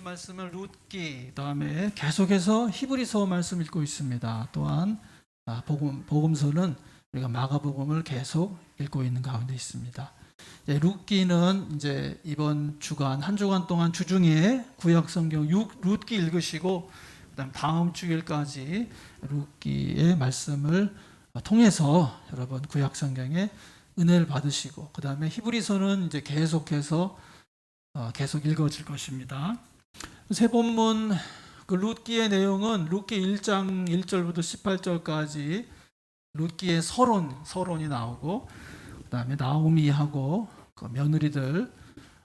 읽은 말씀은 룻기 그다음에 계속해서 히브리서 말씀 읽고 있습니다. 또한 아, 복음 복음서는 우리가 마가복음을 계속 읽고 있는 가운데 있습니다. 예, 룻기는 이제 이번 주간 한 주간 동안 주중에 구약 성경 6 룻기 읽으시고 그다음 다음 주일까지 룻기의 말씀을 통해서 여러분 구약 성경에 은혜를 받으시고 그다음에 히브리서는 이제 계속해서 어, 계속 읽어질 것입니다. 세 본문 그 룻기의 내용은 룻기 1장 1절부터 18절까지 룻기의 서론 서론이 나오고 그다음에 나오미하고 그 며느리들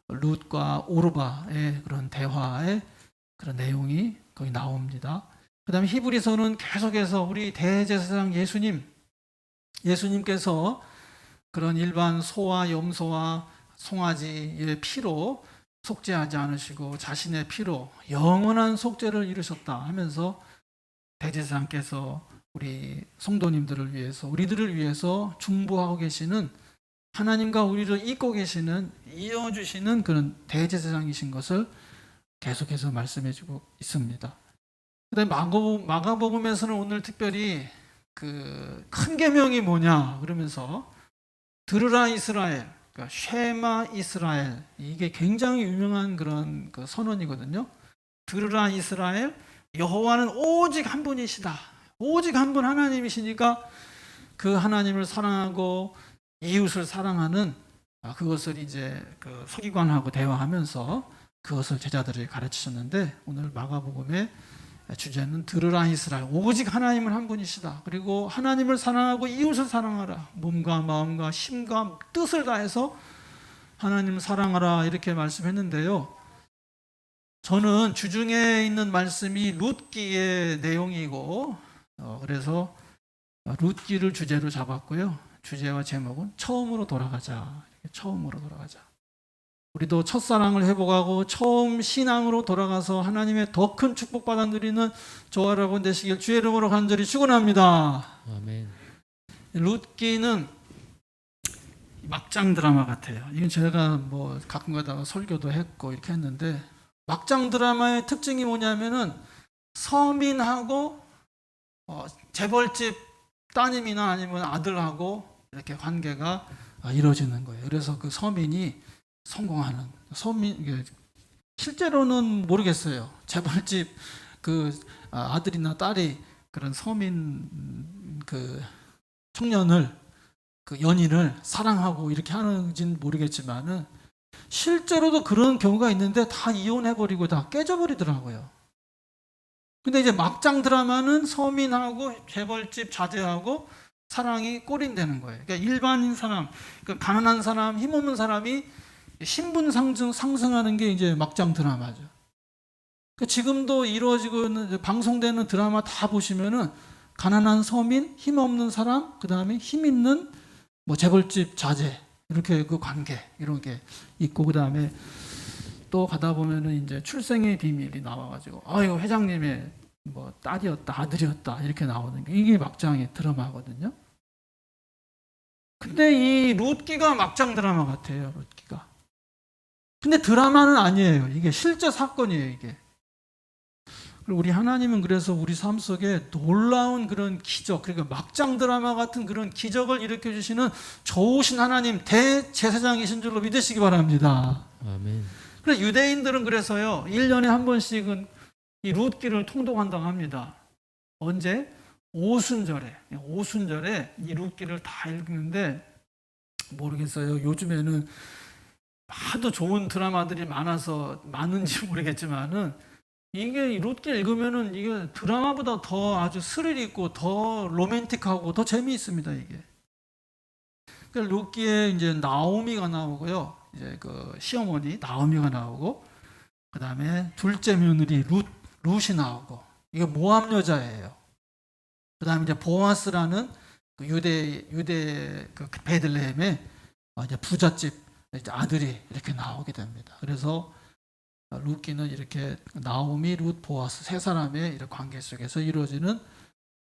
룻과 오르바의 그런 대화의 그런 내용이 거기 나옵니다. 그다음에 히브리서는 계속해서 우리 대제사장 예수님 예수님께서 그런 일반 소와 염소와 송아지의 피로 속죄하지 않으시고 자신의 피로 영원한 속죄를 이루셨다 하면서 대제사장께서 우리 성도님들을 위해서 우리들을 위해서 중보하고 계시는 하나님과 우리를 잇고 계시는 이어주시는 그런 대제사장이신 것을 계속해서 말씀해주고 있습니다. 그다음 마가복음, 마가복음 에서는 오늘 특별히 그 큰 계명이 뭐냐 그러면서 들으라 이스라엘, 그러니까 쉐마 이스라엘 이게 굉장히 유명한 그런 그 선언이거든요. 들으라 이스라엘, 여호와는 오직 한 분이시다. 오직 한 분 하나님이시니까 그 하나님을 사랑하고 이웃을 사랑하는 아, 그것을 이제 그 서기관하고 대화하면서 그것을 제자들에게 가르치셨는데 오늘 마가복음의 주제는 들으라 이스라엘 오직 하나님은 한 분이시다. 그리고 하나님을 사랑하고 이웃을 사랑하라. 몸과 마음과 힘과 뜻을 다해서 하나님을 사랑하라 이렇게 말씀했는데요. 저는 주중에 있는 말씀이 룻기의 내용이고 어, 그래서 룻기를 주제로 잡았고요. 주제와 제목은 처음으로 돌아가자. 처음으로 돌아가자. 우리도 첫사랑을 회복하고 처음 신앙으로 돌아가서 하나님의 더 큰 축복 받아 누리는 저와 여러분 되시길 주의 이름으로 간절히 축원합니다. 아멘. 룻기는 막장 드라마 같아요. 이건 제가 뭐 가끔 가다가 설교도 했고 이렇게 했는데 막장 드라마의 특징이 뭐냐면은 서민하고 어, 재벌집 따님이나 아니면 아들하고 이렇게 관계가 어, 이루어지는 거예요. 그래서 그 서민이 성공하는 이게 실제로는 모르겠어요. 재벌집 그 아, 아들이나 딸이 그런 서민 음, 그 청년을 그 연인을 사랑하고 이렇게 하는지는 모르겠지만은 실제로도 그런 경우가 있는데 다 이혼해버리고 다 깨져버리더라고요. 근데 이제 막장 드라마는 서민하고 재벌집 자제하고 사랑이 꼬린되는 거예요. 그러니까 일반인 사람, 그러니까 가난한 사람, 힘없는 사람이 신분 상승 상승하는 게 이제 막장 드라마죠. 그러니까 지금도 이루어지고 있는 방송되는 드라마 다 보시면은 가난한 서민, 힘없는 사람, 그 다음에 힘 있는 뭐 재벌집 자제 이렇게 그 관계 이런 게 있고 그 다음에 또 가다 보면은 이제 출생의 비밀이 나와가지고 아 이거 회장님의 뭐 딸이었다 아들이었다 이렇게 나오는 게 이게 막장의 드라마거든요. 근데 이 룻기가 막장 드라마 같아요. 근데 드라마는 아니에요. 이게 실제 사건이에요. 이게. 우리 하나님은 그래서 우리 삶 속에 놀라운 그런 기적, 그러니까 막장 드라마 같은 그런 기적을 일으켜 주시는 좋으신 하나님 대제사장이신 줄로 믿으시기 바랍니다. 아멘. 그래서 유대인들은 그래서요, 1년에 한 번씩은 이 룻기를 통독한다고 합니다. 언제? 오순절에. 오순절에 이 룻기를 다 읽는데, 모르겠어요. 요즘에는 하도 좋은 드라마들이 많아서 많은지 모르겠지만은, 이게 이 룻기 읽으면은 이게 드라마보다 더 아주 스릴 있고 더 로맨틱하고 더 재미있습니다, 이게. 그 룻기에 이제 나오미가 나오고요. 이제 그 시어머니 나오미가 나오고 그 다음에 둘째 며느리 룻 룻이 나오고 이게 모함 여자예요. 그 다음에 이제 보아스라는 그 유대 유대 그 베들레헴의 어, 이제 부잣집 이제 아들이 이렇게 나오게 됩니다. 그래서 룻기는 이렇게 나오미, 룻, 보아스 세 사람의 이런 관계 속에서 이루어지는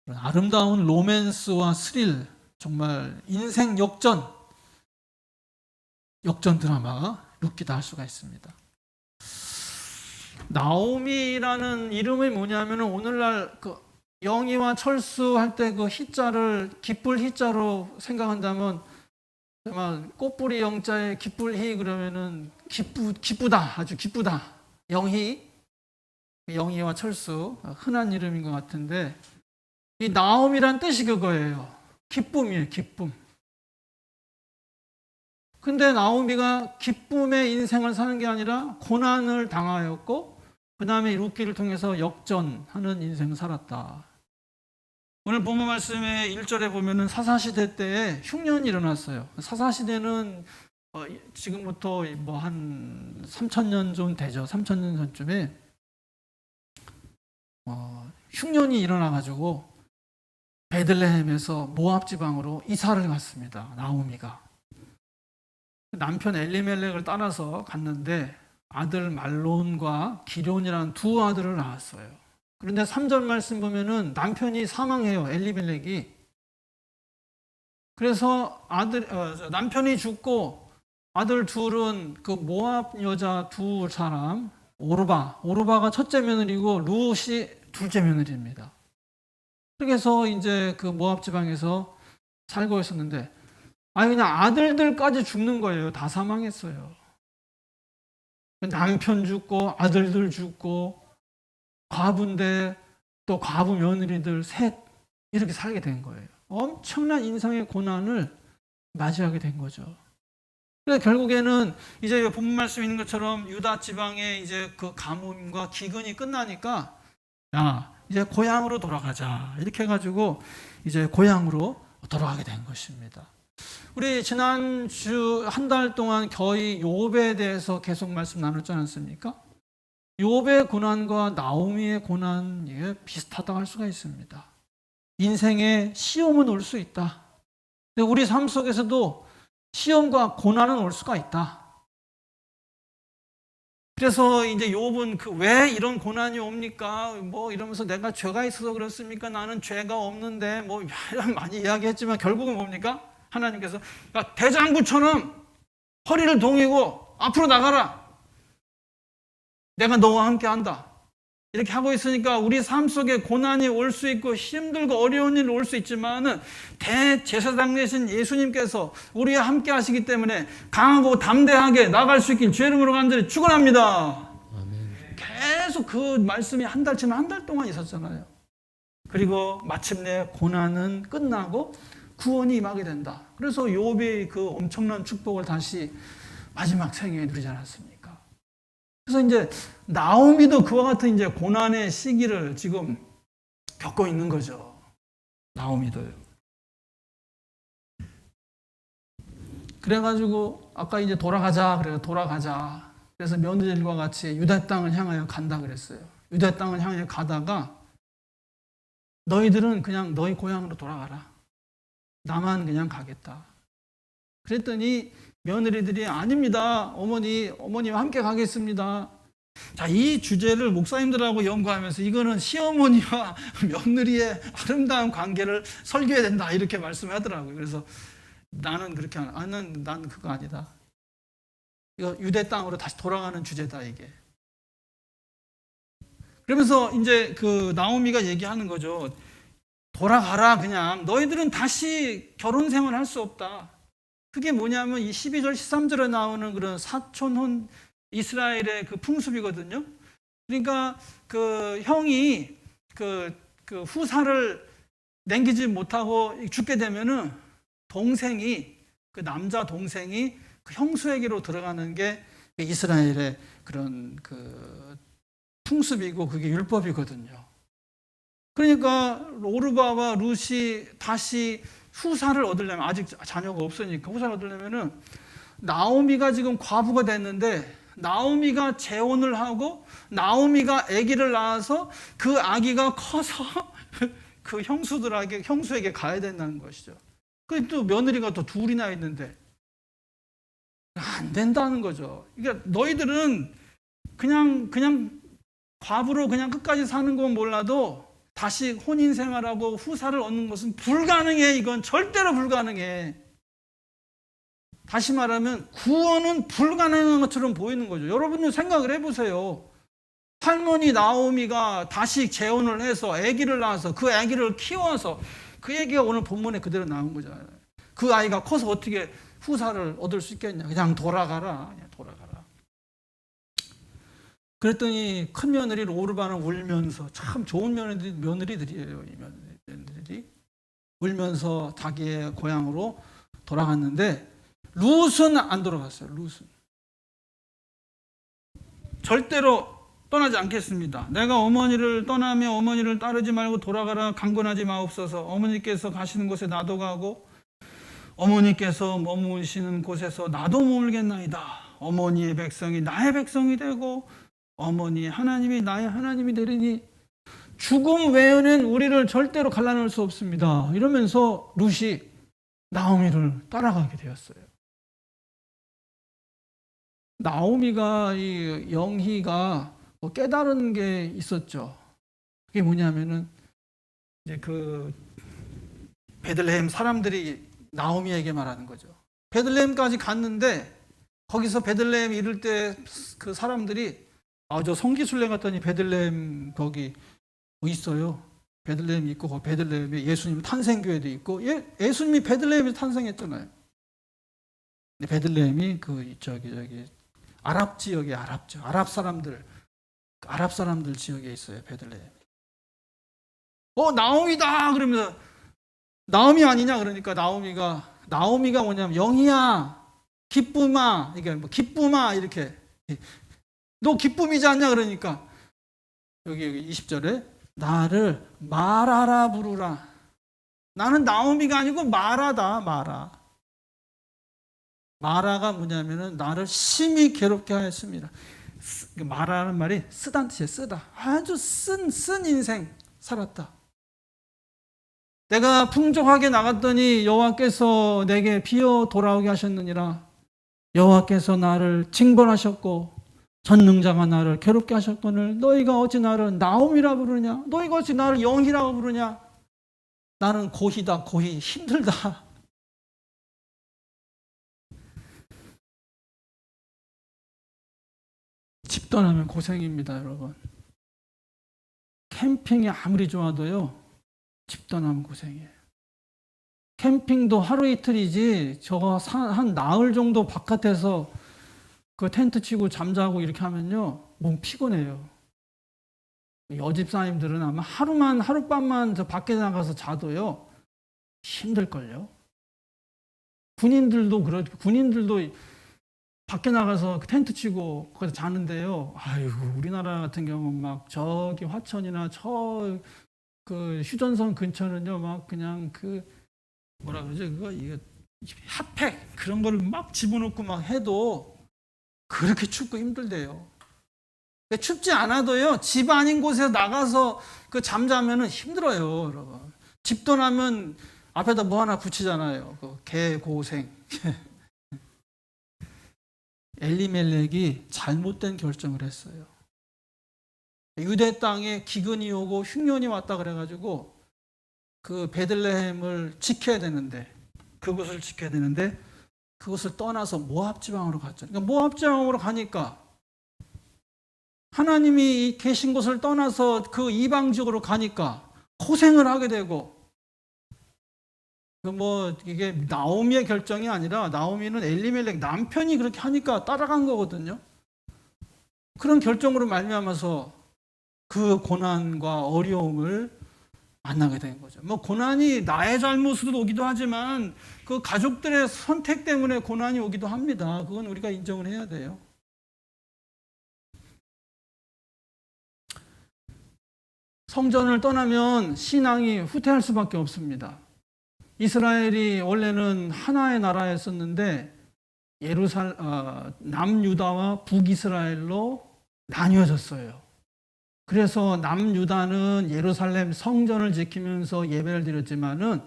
아름다운 로맨스와 스릴 정말 인생 역전 역전 드라마가 룻기다 할 수가 있습니다. 나오미라는 이름이 뭐냐면은 오늘날 그 영희와 철수 할 때 그 희자를 기쁠 희자로 생각한다면 정말 꽃뿌리 영자에 기쁠 희 그러면은 기쁘 기쁘다 아주 기쁘다. 영희 영희와 철수 흔한 이름인 것 같은데 이 나옴이란 뜻이 그거예요. 기쁨이에요 기쁨. 근데 나오미가 기쁨의 인생을 사는 게 아니라 고난을 당하였고 그 다음에 루키를 통해서 역전하는 인생을 살았다. 오늘 본문 말씀의 1절에 보면은 사사시대 때에 흉년이 일어났어요. 사사시대는 어, 지금부터 뭐 한 3천년 좀 되죠. 3천년 전쯤에 어, 흉년이 일어나가지고 베들레헴에서 모압 지방으로 이사를 갔습니다. 나오미가. 남편 엘리멜렉을 따라서 갔는데 아들 말론과 기론이라는 두 아들을 낳았어요. 그런데 3절 말씀 보면은 남편이 사망해요. 엘리멜렉이. 그래서 아들 어, 저 남편이 죽고 아들 둘은 그 모압 여자 두 사람 오르바 오르바가 첫째 며느리고 루시 둘째 며느리입니다. 그래서 이제 그 모압 지방에서 살고 있었는데 아니 그냥 아들들까지 죽는 거예요. 다 사망했어요. 남편 죽고 아들들 죽고 과부인데 또 과부 며느리들 셋 이렇게 살게 된 거예요. 엄청난 인생의 고난을 맞이하게 된 거죠. 그래서 결국에는 이제 본문 말씀 있는 것처럼 유다 지방에 이제 그 가뭄과 기근이 끝나니까 야 이제 고향으로 돌아가자 이렇게 해가지고 이제 고향으로 돌아가게 된 것입니다. 우리 지난주 한 달 동안 거의 욥에 대해서 계속 말씀 나눴지 않았습니까? 욥의 고난과 나오미의 고난 이게 비슷하다고 할 수가 있습니다. 인생에 시험은 올 수 있다. 근데 우리 삶 속에서도 시험과 고난은 올 수가 있다. 그래서 이제 욥은 그 왜 이런 고난이 옵니까? 뭐 이러면서 내가 죄가 있어서 그렇습니까? 나는 죄가 없는데 뭐 많이 이야기했지만 결국은 뭡니까? 하나님께서 야, 대장부처럼 허리를 동이고 앞으로 나가라. 내가 너와 함께 한다. 이렇게 하고 있으니까 우리 삶 속에 고난이 올 수 있고 힘들고 어려운 일이 올수 있지만은 대제사장 되신 예수님께서 우리와 함께 하시기 때문에 강하고 담대하게 나갈 수 있길 주 이름으로 간절히 축원합니다. 계속 그 말씀이 한 달치면 한달 동안 있었잖아요. 그리고 마침내 고난은 끝나고 구원이 임하게 된다. 그래서 욥이 그 엄청난 축복을 다시 마지막 생애에 누리지 않았습니까? 그래서 이제 나오미도 그와 같은 이제 고난의 시기를 지금 겪고 있는 거죠. 나오미도요. 그래가지고 아까 이제 돌아가자 그래서 돌아가자. 그래서 며느리들과 같이 유다 땅을 향하여 간다 그랬어요. 유다 땅을 향해 가다가 너희들은 그냥 너희 고향으로 돌아가라. 나만 그냥 가겠다. 그랬더니 며느리들이 아닙니다. 어머니, 어머니와 함께 가겠습니다. 자, 이 주제를 목사님들하고 연구하면서 이거는 시어머니와 며느리의 아름다운 관계를 설교해야 된다. 이렇게 말씀하더라고요. 그래서 나는 그렇게, 안, 아, 난, 난 그거 아니다. 이거 유대 땅으로 다시 돌아가는 주제다, 이게. 그러면서 이제 그 나오미가 얘기하는 거죠. 돌아가라, 그냥. 너희들은 다시 결혼 생활 할 수 없다. 그게 뭐냐면 이 12절 13절에 나오는 그런 사촌혼 이스라엘의 그 풍습이거든요. 그러니까 그 형이 그, 그 후사를 남기지 못하고 죽게 되면은 동생이 그 남자 동생이 그 형수에게로 들어가는 게 이스라엘의 그런 그 풍습이고 그게 율법이거든요. 그러니까 오르바와 루시 다시 후사를 얻으려면 아직 자녀가 없으니까 후사를 얻으려면은 나오미가 지금 과부가 됐는데 나오미가 재혼을 하고 나오미가 아기를 낳아서 그 아기가 커서 그 형수들에게 형수에게 가야 된다는 것이죠. 그또 며느리가 또 둘이나 있는데 안 된다는 거죠. 그러니까 너희들은 그냥 그냥 과부로 그냥 끝까지 사는 건 몰라도 다시 혼인 생활하고 후사를 얻는 것은 불가능해. 이건 절대로 불가능해. 다시 말하면 구원은 불가능한 것처럼 보이는 거죠. 여러분은 생각을 해보세요. 할머니 나오미가 다시 재혼을 해서 아기를 낳아서 그 아기를 키워서 그 얘기가 오늘 본문에 그대로 나온 거잖아요. 그 아이가 커서 어떻게 후사를 얻을 수 있겠냐. 그냥 돌아가라. 그냥 돌아가라. 그랬더니 큰 며느리 오르바는 울면서 참 좋은 며느리, 며느리들이에요. 이 며느리들이. 울면서 자기의 고향으로 돌아갔는데 룻은 안 돌아갔어요. 룻은. 절대로 떠나지 않겠습니다. 내가 어머니를 떠나며 어머니를 따르지 말고 돌아가라 강권하지 마옵소서. 어머니께서 가시는 곳에 나도 가고 어머니께서 머무시는 곳에서 나도 머물겠나이다. 어머니의 백성이 나의 백성이 되고 어머니 하나님이 나의 하나님이 되리니 죽음 외에는 우리를 절대로 갈라놓을 수 없습니다. 이러면서 룻이 나오미를 따라가게 되었어요. 나오미가 이 영희가 뭐 깨달은 게 있었죠. 그게 뭐냐면은 이제 그 베들레헴 사람들이 나오미에게 말하는 거죠. 베들레헴까지 갔는데 거기서 베들레헴 이를 때 그 사람들이 아 저 성기순례 갔더니 베들레헴 거기 뭐 있어요. 베들레헴 있고 거기 베들레헴에 예수님 탄생교회도 있고 예, 예수님이 베들레헴에서 탄생했잖아요. 근데 베들레헴이 그 저기 저기 아랍 지역에 아랍죠. 아랍 사람들 아랍 사람들 지역에 있어요. 베들레헴. 어 나오미다 그러면서 나오미 아니냐 그러니까 나오미가 나오미가 뭐냐면 영희야 기쁨아 이게 뭐 기쁨아 이렇게 너 기쁨이지 않냐? 그러니까. 여기 여기 20절에 나를 마라라 부르라. 나는 나오미가 아니고 마라다 마라. 마라가 뭐냐면은 나를 심히 괴롭게 하였습니다. 쓰- 그 마라는 말이 쓰다는 뜻이에요 쓰다. 아주 쓴 쓴 인생 살았다. 내가 풍족하게 나갔더니 여호와께서 내게 비어 돌아오게 하셨느니라. 여호와께서 나를 징벌하셨고 전능자가 나를 괴롭게 하셨거늘 너희가 어찌 나를 나옴이라 부르냐? 너희가 어찌 나를 영이라고 부르냐? 나는 고희다 고희. 힘들다. 집 떠나면 고생입니다 여러분. 캠핑이 아무리 좋아도요 집 떠나면 고생이에요. 캠핑도 하루 이틀이지 저거 사- 한 나흘 정도 바깥에서 그 텐트 치고 잠자고 이렇게 하면요 몸 피곤해요. 여집사님들은 아마 하루만 하룻밤만 저 밖에 나가서 자도요 힘들걸요. 군인들도 그렇 군인들도 밖에 나가서 그 텐트 치고 거기서 자는데요. 아이고 우리나라 같은 경우는 막 저기 화천이나 저 그 휴전선 근처는요 막 그냥 그 뭐라 그러죠 그거 이거 핫팩 그런 거를 막 집어넣고 막 해도 그렇게 춥고 힘들대요. 근데 춥지 않아도요 집 아닌 곳에 나가서 그 잠자면은 힘들어요, 여러분. 집 떠나면 앞에다 뭐 하나 붙이잖아요. 그 개고생. 엘리멜렉이 잘못된 결정을 했어요. 유대 땅에 기근이 오고 흉년이 왔다 그래가지고 그 베들레헴을 지켜야 되는데 그곳을 지켜야 되는데 그곳을 떠나서 모압 지방으로 갔죠. 그러니까 모압 지방으로 가니까 하나님이 계신 곳을 떠나서 그 이방 지역으로 가니까 고생을 하게 되고 그뭐 이게 나오미의 결정이 아니라 나오미는 엘리멜렉 남편이 그렇게 하니까 따라간 거거든요. 그런 결정으로 말미암아서 그 고난과 어려움을 만나게 된 거죠. 뭐 고난이 나의 잘못으로 오기도 하지만 그 가족들의 선택 때문에 고난이 오기도 합니다. 그건 우리가 인정을 해야 돼요. 성전을 떠나면 신앙이 후퇴할 수밖에 없습니다. 이스라엘이 원래는 하나의 나라였었는데 예루살 어, 남유다와 북이스라엘로 나뉘어졌어요. 그래서 남유다는 예루살렘 성전을 지키면서 예배를 드렸지만은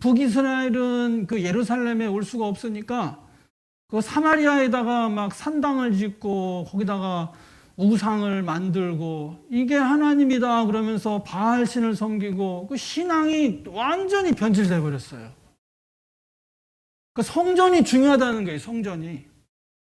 북이스라엘은 그 예루살렘에 올 수가 없으니까 그 사마리아에다가 막 산당을 짓고 거기다가 우상을 만들고 이게 하나님이다 그러면서 바알 신을 섬기고 그 신앙이 완전히 변질돼 버렸어요. 그 성전이 중요하다는 거예요. 성전이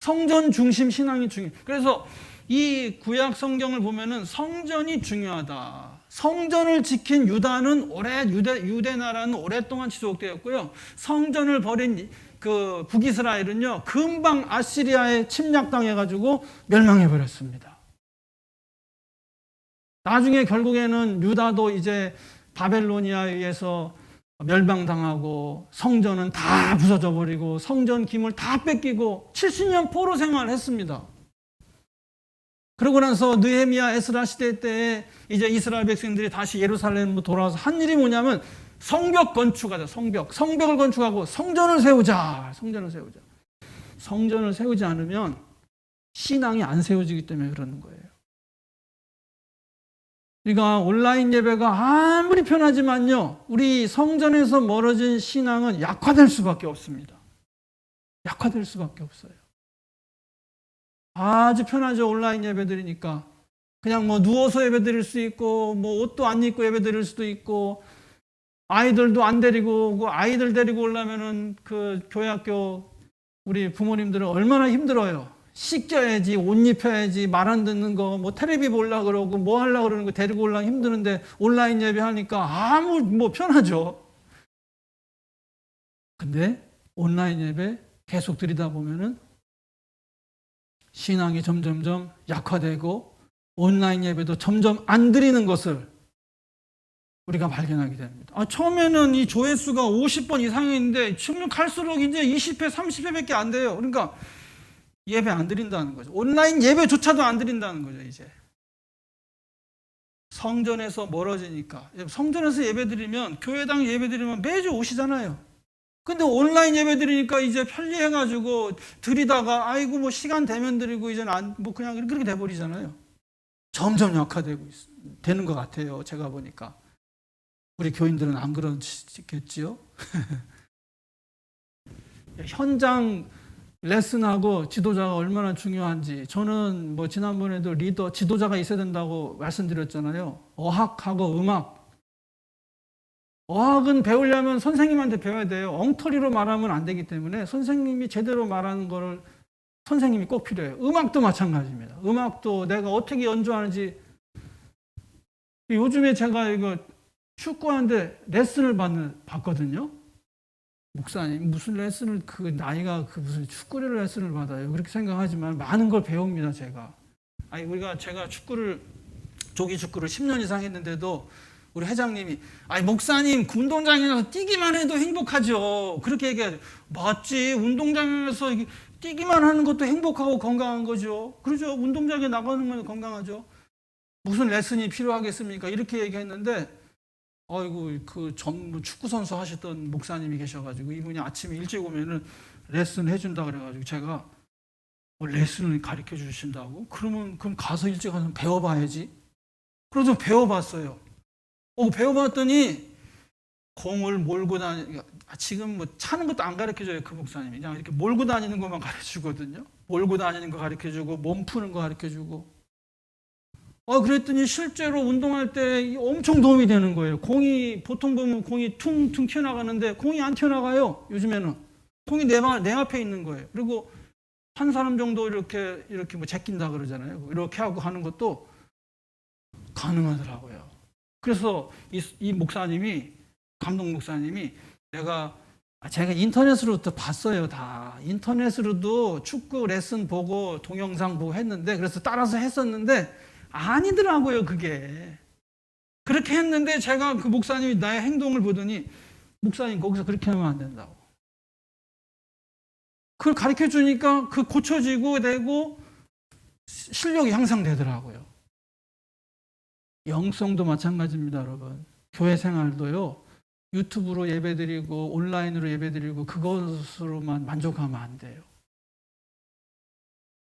성전 중심 신앙이 중요. 그래서 이 구약 성경을 보면은 성전이 중요하다. 성전을 지킨 유다는 오래 유대 유대 나라는 오랫동안 지속되었고요. 성전을 버린 그 북이스라엘은요 금방 아시리아에 침략당해 가지고 멸망해 버렸습니다. 나중에 결국에는 유다도 이제 바벨로니아에 의해서 멸망당하고 성전은 다 부서져 버리고 성전 기물 다 뺏기고 70년 포로 생활을 했습니다. 그러고 나서 느헤미야 에스라 시대 때에 이제 이스라엘 백성들이 다시 예루살렘으로 돌아와서 한 일이 뭐냐면 성벽 건축하자. 성벽. 성벽을 건축하고 성전을 세우자. 성전을 세우자. 성전을 세우지 않으면 신앙이 안 세워지기 때문에 그러는 거예요. 그러니까 온라인 예배가 아무리 편하지만요. 우리 성전에서 멀어진 신앙은 약화될 수밖에 없습니다. 약화될 수밖에 없어요. 아주 편하죠. 온라인 예배 드리니까. 그냥 뭐 누워서 예배 드릴 수 있고, 뭐 옷도 안 입고 예배 드릴 수도 있고, 아이들도 안 데리고 오고, 아이들 데리고 오려면은 그 교회 학교 우리 부모님들은 얼마나 힘들어요. 씻겨야지, 옷 입혀야지, 말 안 듣는 거, 뭐 테레비 보려 그러고, 뭐 하려 그러는 거 데리고 올라 힘드는데 온라인 예배 하니까 아무 뭐 편하죠. 근데 온라인 예배 계속 드리다 보면은 신앙이 점점점 약화되고 온라인 예배도 점점 안 드리는 것을 우리가 발견하게 됩니다. 아, 처음에는 이 조회수가 50번 이상이었는데 지금 갈수록 이제 20회, 30회밖에 안 돼요. 그러니까 예배 안 드린다는 거죠. 온라인 예배조차도 안 드린다는 거죠, 이제. 성전에서 멀어지니까. 성전에서 예배 드리면, 교회당 예배 드리면 매주 오시잖아요. 근데 온라인 예배 드리니까 이제 편리해가지고 드리다가, 아이고, 뭐 시간 되면 드리고, 이제는 안, 뭐 그냥 그렇게 돼버리잖아요. 점점 약화되고 있, 되는 것 같아요. 제가 보니까. 우리 교인들은 안 그러겠지요? 현장 레슨하고 지도자가 얼마나 중요한지 저는 뭐 지난번에도 리더 지도자가 있어야 된다고 말씀드렸잖아요. 어학하고 음악. 어학은 배우려면 선생님한테 배워야 돼요. 엉터리로 말하면 안 되기 때문에 선생님이 제대로 말하는 거를 선생님이 꼭 필요해요. 음악도 마찬가지입니다. 음악도 내가 어떻게 연주하는지 요즘에 제가 이거 축구하는데 레슨을 받는 받거든요. 목사님 무슨 레슨을 그 나이가 그 무슨 축구를 레슨을 받아요 그렇게 생각하지만 많은 걸 배웁니다 제가 아니 우리가 제가 축구를 조기 축구를 10년 이상 했는데도 우리 회장님이 아니 목사님 그 운동장에 가서 뛰기만 해도 행복하죠. 그렇게 얘기하죠. 맞지. 운동장에서 뛰기만 하는 것도 행복하고 건강한 거죠. 그렇죠. 운동장에 나가는 건 건강하죠. 무슨 레슨이 필요하겠습니까? 이렇게 얘기했는데 아이고 그 전 축구 선수 하셨던 목사님이 계셔가지고 이분이 아침에 일찍 오면은 레슨 해준다 그래가지고 제가 어, 레슨을 가르쳐 주신다고? 그러면 그럼 가서 일찍 가서 배워봐야지. 그래서 배워봤어요. 어 배워봤더니 공을 몰고 다니 아, 지금 뭐 차는 것도 안 가르쳐 줘요 그 목사님이 그냥 이렇게 몰고 다니는 것만 가르쳐 주거든요. 몰고 다니는 거 가르쳐 주고 몸 푸는 거 가르쳐 주고 어, 그랬더니 실제로 운동할 때 엄청 도움이 되는 거예요. 공이, 보통 보면 공이 퉁퉁 튀어나가는데 공이 안 튀어나가요. 요즘에는. 공이 내, 내 앞에 있는 거예요. 그리고 한 사람 정도 이렇게, 이렇게 뭐 제낀다 그러잖아요. 이렇게 하고 하는 것도 가능하더라고요. 그래서 이, 이 목사님이, 감독 목사님이 내가 제가 인터넷으로도 봤어요, 다. 인터넷으로도 축구 레슨 보고 동영상 보고 했는데, 그래서 따라서 했었는데, 아니더라고요, 그게. 그렇게 했는데 제가 그 목사님이 나의 행동을 보더니 목사님 거기서 그렇게 하면 안 된다고. 그걸 가르쳐 주니까 그 고쳐지고 되고 실력이 향상되더라고요. 영성도 마찬가지입니다, 여러분. 교회 생활도요. 유튜브로 예배드리고 온라인으로 예배드리고 그것으로만 만족하면 안 돼요.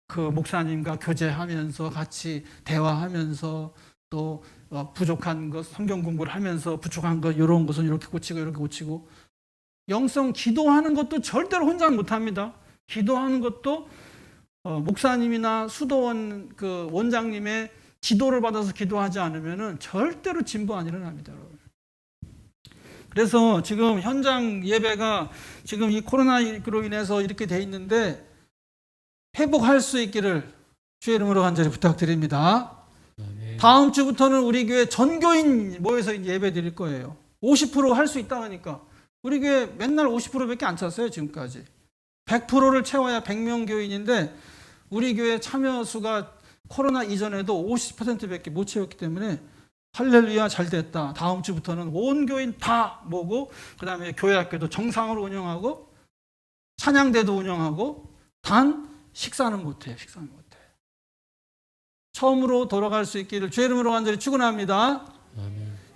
그 목사님과 교제하면서 같이 대화하면서 또 어, 부족한 것 성경 공부를 하면서 부족한 것 이런 것은 이렇게 고치고 이렇게 고치고 영성 기도하는 것도 절대로 혼자 못합니다. 기도하는 것도 어, 목사님이나 수도원 그 원장님의 지도를 받아서 기도하지 않으면은 절대로 진보 안 일어납니다, 여러분. 그래서 지금 현장 예배가 지금 이 코로나로 인해서 이렇게 돼 있는데 회복할 수 있기를 주의 이름으로 간절히 부탁드립니다. 아멘. 다음 주부터는 우리 교회 전교인 모여서 예배 드릴 거예요. 50%할 수 있다 하니까 우리 교회 맨날 50%밖에 안 찼어요 지금까지. 100%를 채워야 100명 교인인데 우리 교회 참여 수가 코로나 이전에도 50%밖에 못 채웠기 때문에 할렐루야 잘 됐다. 다음 주부터는 온 교인 다 모고 그다음에 교회 학교도 정상으로 운영하고 찬양대도 운영하고 단 식사는 못 해요. 식사는 못 해. 처음으로 돌아갈 수 있기를 주의 이름으로 간절히 축원합니다.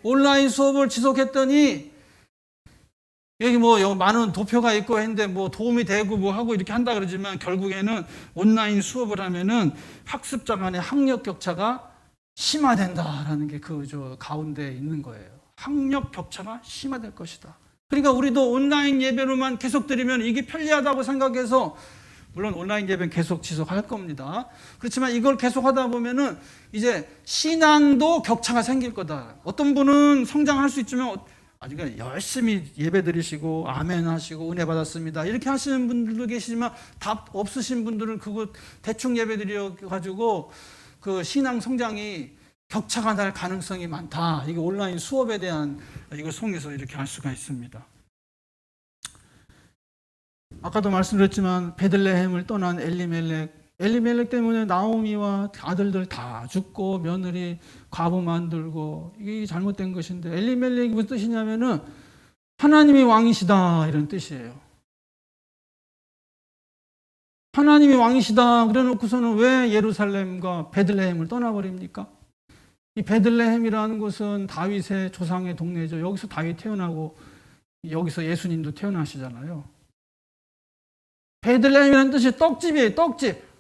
온라인 수업을 지속했더니 여기 뭐 많은 도표가 있고 했는데 뭐 도움이 되고 뭐 하고 이렇게 한다 그러지만 결국에는 온라인 수업을 하면은 학습자 간의 학력 격차가 심화된다라는 게 그 저 가운데 있는 거예요. 학력 격차가 심화될 것이다. 그러니까 우리도 온라인 예배로만 계속 드리면 이게 편리하다고 생각해서 물론 온라인 예배는 계속 지속할 겁니다. 그렇지만 이걸 계속 하다 보면은 이제 신앙도 격차가 생길 거다. 어떤 분은 성장할 수 있지만 아직 열심히 예배 드리시고 아멘 하시고 은혜 받았습니다. 이렇게 하시는 분들도 계시지만 답 없으신 분들은 그거 대충 예배 드려 가지고 그 신앙 성장이 격차가 날 가능성이 많다. 이게 온라인 수업에 대한 이걸 통해서 이렇게 할 수가 있습니다. 아까도 말씀드렸지만 베들레헴을 떠난 엘리멜렉 엘리멜렉 때문에 나오미와 아들들 다 죽고 며느리 과부 만들고 이게 잘못된 것인데 엘리멜렉이 무슨 뜻이냐면은 하나님이 왕이시다 이런 뜻이에요. 하나님이 왕이시다 그래 놓고서는 왜 예루살렘과 베들레헴을 떠나버립니까? 이 베들레헴이라는 곳은 다윗의 조상의 동네죠. 여기서 다윗 태어나고 여기서 예수님도 태어나시잖아요. 베들레헴이라는 뜻이 떡집이에요. 떡집.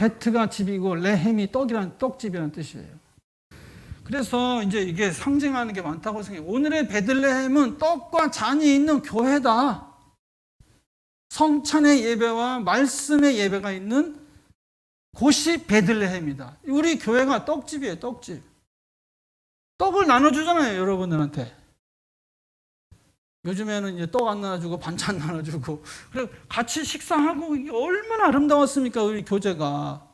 베트가 집이고 레헴이 떡이란 떡집이라는 뜻이에요. 그래서 이제 이게 상징하는 게 많다고 생각해요. 오늘의 베들레헴은 떡과 잔이 있는 교회다. 성찬의 예배와 말씀의 예배가 있는 곳이 베들레헴이다. 우리 교회가 떡집이에요, 떡집. 떡을 나눠주잖아요, 여러분들한테. 요즘에는 이제 떡 안 나눠주고 반찬 나눠주고. 그래 같이 식사하고 얼마나 아름다웠습니까 우리 교제가.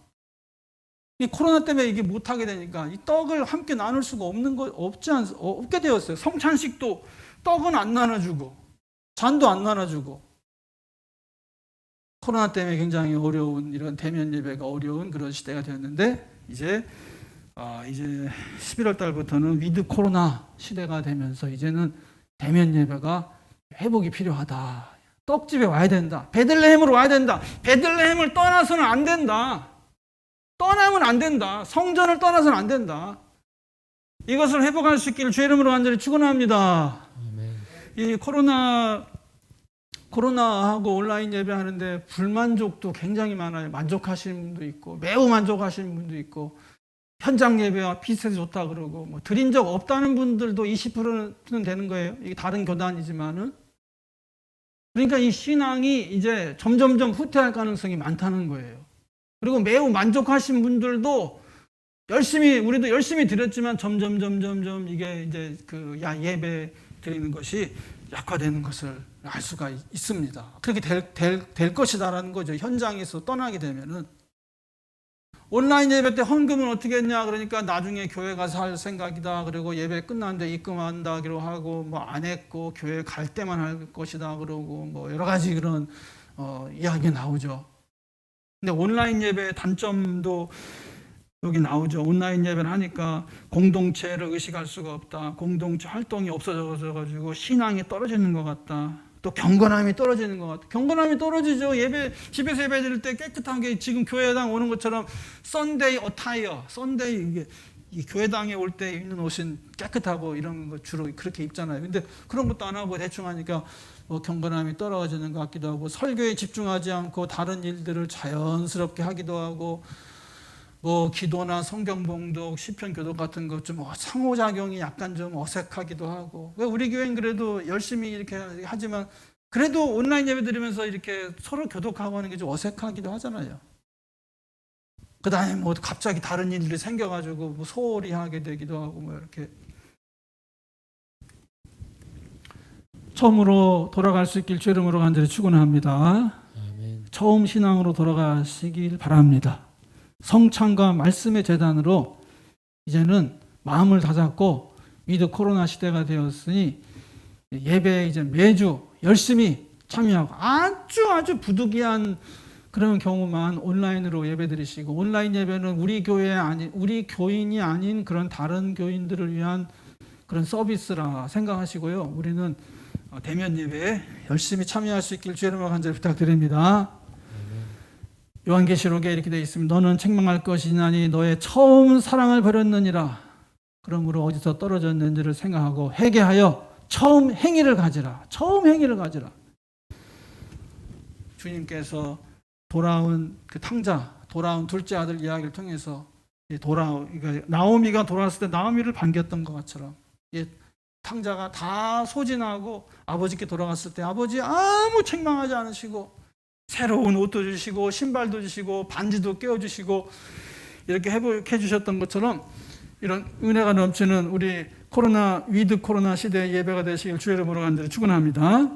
이 코로나 때문에 이게 못 하게 되니까 이 떡을 함께 나눌 수가 없는 거 없지 않 없게 되었어요. 성찬식도 떡은 안 나눠주고 잔도 안 나눠주고. 코로나 때문에 굉장히 어려운 이런 대면 예배가 어려운 그런 시대가 되었는데 이제 아 이제 11월 달부터는 위드 코로나 시대가 되면서 이제는 대면 예배가 회복이 필요하다. 떡집에 와야 된다. 베들레헴으로 와야 된다. 베들레헴을 떠나서는 안 된다. 떠나면 안 된다. 성전을 떠나서는 안 된다. 이것을 회복할 수 있기를 주의 이름으로 간절히 축원합니다. 이 코로나 코로나하고 온라인 예배하는데 불만족도 굉장히 많아요. 만족하시는 분도 있고 매우 만족하시는 분도 있고 현장 예배와 비슷해서 좋다 그러고 뭐 드린 적 없다는 분들도 20%는 되는 거예요. 이게 다른 교단이지만은 그러니까 이 신앙이 이제 점점점 후퇴할 가능성이 많다는 거예요. 그리고 매우 만족하신 분들도 열심히 우리도 열심히 드렸지만 점점 점점 점 이게 이제 그 야 예배 드리는 것이 약화되는 것을 알 수가 있- 있습니다. 그렇게 될, 될, 될 것이다라는 거죠. 현장에서 떠나게 되면은 온라인 예배 때 헌금은 어떻게 했냐 그러니까 나중에 교회 가서 할 생각이다 그리고 예배 끝났는데 입금한다기로 하고 뭐 안 했고 교회 갈 때만 할 것이다 그러고 뭐 여러 가지 그런 어, 이야기 나오죠. 근데 온라인 예배의 단점도 여기 나오죠. 온라인 예배를 하니까 공동체를 의식할 수가 없다. 공동체 활동이 없어져 가지고 신앙이 떨어지는 것 같다. 또 경건함이 떨어지는 것 같아. 경건함이 떨어지죠. 예배 집에서 예배 드릴 때 깨끗하게 지금 교회당 오는 것처럼 썬데이 어타이어, 썬데이 이게 이 교회당에 올 때 입는 옷은 깨끗하고 이런 거 주로 그렇게 입잖아요. 근데 그런 것도 안 하고 대충 하니까 뭐 경건함이 떨어지는 것 같기도 하고 설교에 집중하지 않고 다른 일들을 자연스럽게 하기도 하고 뭐 기도나 성경 봉독, 시편 교독 같은 것 좀 상호작용이 약간 좀 어색하기도 하고 왜 우리 교회는 그래도 열심히 이렇게 하지만 그래도 온라인 예배 드리면서 이렇게 서로 교독하고 하는 게 좀 어색하기도 하잖아요. 그 다음에 뭐 갑자기 다른 일들이 생겨가지고 뭐 소홀히 하게 되기도 하고 뭐 이렇게 처음으로 돌아갈 수 있길 주 이름으로 간절히 축원합니다. 처음 신앙으로 돌아가시길 바랍니다. 성찬과 말씀의 재단으로 이제는 마음을 다잡고 위드 코로나 시대가 되었으니 예배에 이제 매주 열심히 참여하고 아주 아주 부득이한 그런 경우만 온라인으로 예배 드리시고 온라인 예배는 우리 교회 아닌 우리 교인이 아닌 그런 다른 교인들을 위한 그런 서비스라 생각하시고요. 우리는 어, 대면 예배에 열심히 참여할 수 있길 주의 이름으로 간절히 부탁드립니다. 요한계시록에 이렇게 되어 있습니다. 너는 책망할 것이나니 너의 처음 사랑을 버렸느니라. 그러므로 어디서 떨어졌는지를 생각하고 회개하여 처음 행위를 가지라. 처음 행위를 가지라. 주님께서 돌아온 그 탕자, 돌아온 둘째 아들 이야기를 통해서 이 돌아 그러니까 나오미가 돌아왔을 때 나오미를 반겼던 것처럼 이 탕자가 다 소진하고 아버지께 돌아갔을 때 아버지 아무 책망하지 않으시고 새로운 옷도 주시고 신발도 주시고 반지도 깨워 주시고 이렇게 회복해 주셨던 것처럼 이런 은혜가 넘치는 우리 코로나 위드 코로나 시대 예배가 되시길 주의 이름으로 간절히 축원합니다.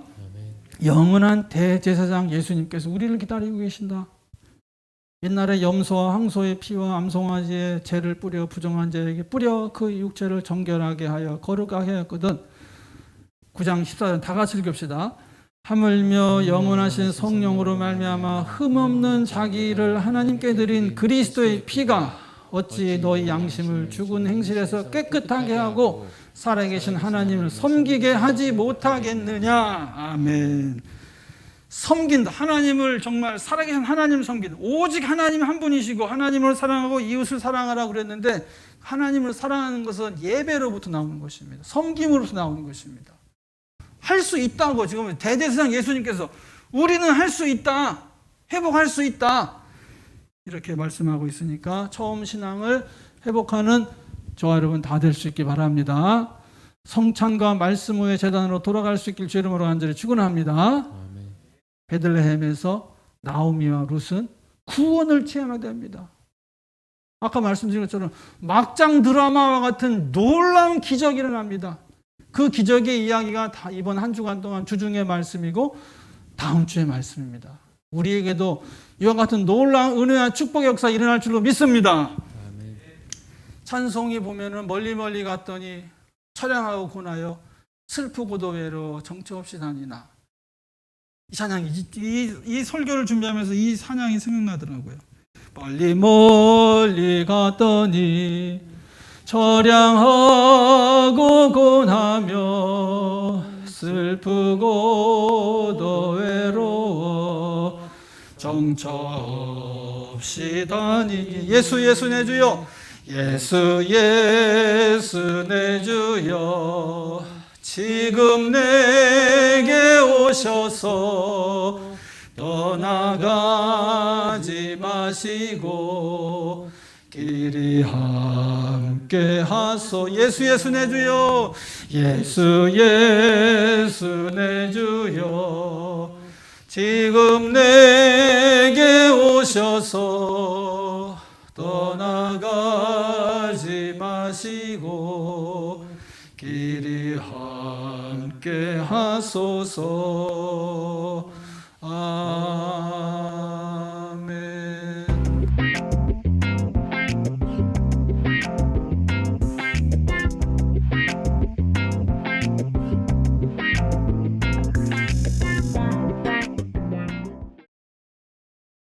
영원한 대제사장 예수님께서 우리를 기다리고 계신다. 옛날에 염소와 황소의 피와 암송아지의 죄를 뿌려 부정한 자에게 뿌려 그 육체를 정결하게 하여 거룩하게 하였거든. 9장 14절 다 같이 읽읍시다. 하물며 영원하신 성령으로 말미암아 흠없는 자기를 하나님께 드린 그리스도의 피가 어찌 너희 양심을 죽은 행실에서 깨끗하게 하고 살아계신 하나님을 섬기게 하지 못하겠느냐. 아멘. 섬긴다. 하나님을 정말 살아계신 하나님을 섬긴다. 오직 하나님 한 분이시고 하나님을 사랑하고 이웃을 사랑하라고 그랬는데 하나님을 사랑하는 것은 예배로부터 나오는 것입니다. 섬김으로부터 나오는 것입니다. 할 수 있다고 지금 대대세상 예수님께서 우리는 할 수 있다. 회복할 수 있다. 이렇게 말씀하고 있으니까 처음 신앙을 회복하는 저와 여러분 다 될 수 있기 바랍니다. 성찬과 말씀 후의 재단으로 돌아갈 수 있길 주 이름으로 간절히 축원합니다. 베들레헴에서 나오미와 룻은 구원을 체험하게 됩니다. 아까 말씀드린 것처럼 막장 드라마와 같은 놀라운 기적이 일어납니다. 그 기적의 이야기가 다 이번 한 주간 동안 주중의 말씀이고 다음 주의 말씀입니다. 우리에게도 이와 같은 놀라운 은혜와 축복의 역사 일어날 줄로 믿습니다. 찬송이 보면은 멀리 멀리 갔더니 처량하고 고나여 슬프고도 외로 정처 없이 다니나 이 찬양이 이, 이, 이 설교를 준비하면서 이 찬양이 생각나더라고요. 멀리 멀리 갔더니 처량하고 고나며 슬프고도 외로워 정처 없이 다니니. 예수 예수 내 주여. 예수 예수 내 주여. 지금 내게 오셔서 떠나가지 마시고 길이 함께 하소. 예수 예수 내 주여. 예수 예수 내 주여. 지금 내게 오셔서 떠나가지 마시고 길이 함께 하소서